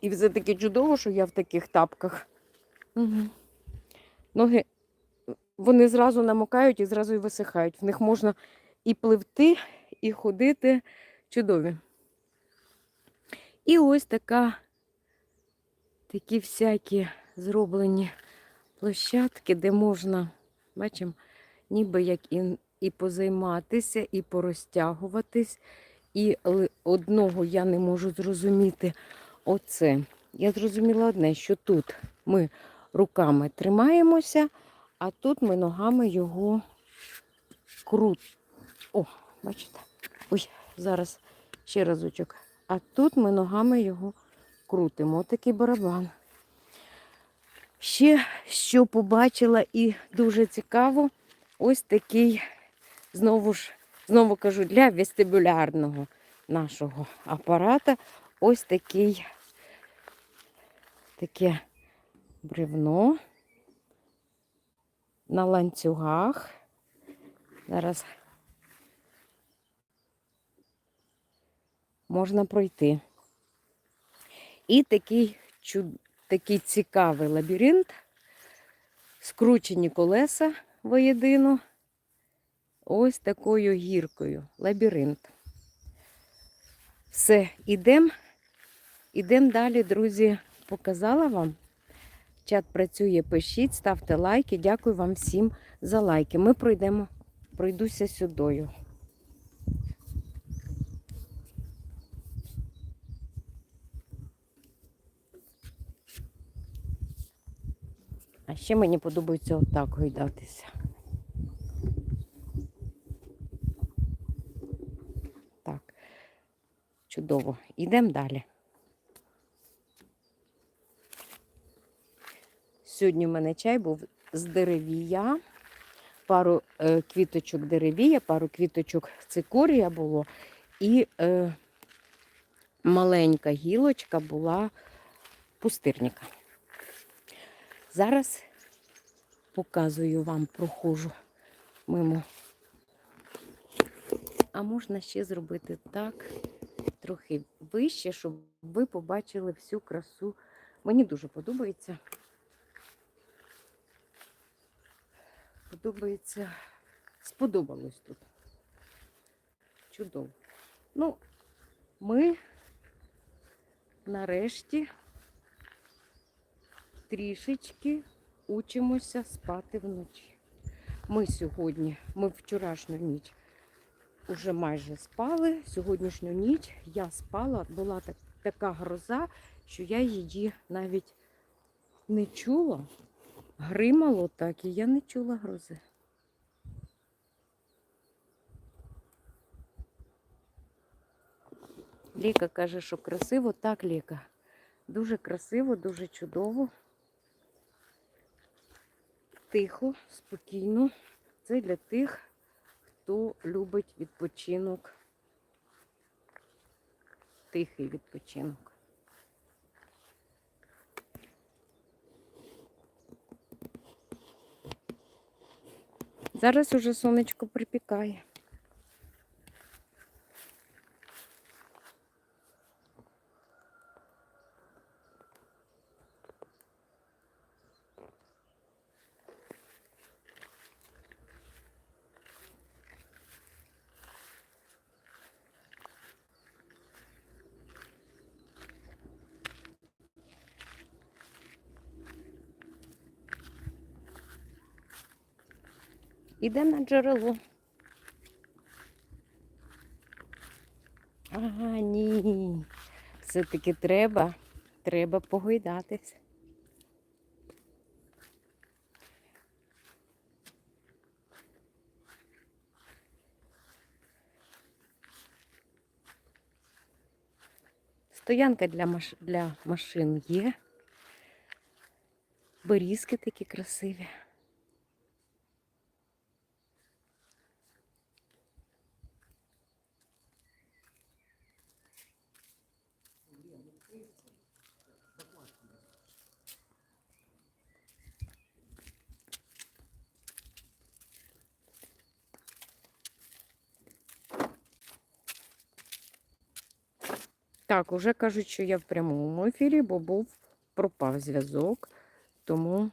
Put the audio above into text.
І все-таки чудово, що я в таких тапках. Угу. Ноги вони зразу намокають і зразу і висихають. В них можна і пливти, і ходити чудові. І ось така, такі всякі зроблені площадки, де можна, бачимо, ніби як і, і позайматися, і порозтягуватись. І одного я не можу зрозуміти оце. Я зрозуміла одне, що тут ми руками тримаємося, а тут ми ногами його крут. О, бачите? Ой, зараз ще разочок. А тут ми ногами його крутимо. Отакий барабан. Ще що побачила і дуже цікаво, ось такий, знову ж, знову кажу, для вестибулярного нашого апарата. Ось такий таке бревно на ланцюгах. Зараз можна пройти. І такий, чуд... такий цікавий лабіринт, скручені колеса воєдино, ось такою гіркою. Лабіринт. Все, ідемо. Ідемо далі, друзі. Показала вам. Чат працює, пишіть, ставте лайки. Дякую вам всім за лайки. Ми пройдемо, пройдуся сюдою. А ще мені подобається отак гойдатися. Так, чудово. Йдемо далі. Сьогодні в мене чай був з деревія, пару е, квіточок деревія, пару квіточок цикорія було, і е, маленька гілочка була пустирника. Зараз показую вам, прохожу мимо. А можна ще зробити так, трохи вище, щоб ви побачили всю красу. Мені дуже подобається. Подобається, сподобалось тут. Чудово. Ну, ми нарешті трішечки учимося спати вночі. Ми сьогодні, ми вчорашню ніч уже майже спали. Сьогоднішню ніч я спала, була так, така гроза, що я її навіть не чула. Гримало так, і я не чула грози. Ліка каже, що красиво. Так, Ліка. Дуже красиво, дуже чудово. Тихо, спокійно. Це для тих, хто любить відпочинок. Тихий відпочинок. Зараз уже сонечко припікає. Іде на джерело. Ага, ні. Все-таки треба, треба погойдатись. Стоянка для, маш... для машин є. Берізки такі красиві. Так, уже кажуть, що я в прямому ефірі, бо був пропав зв'язок. Тому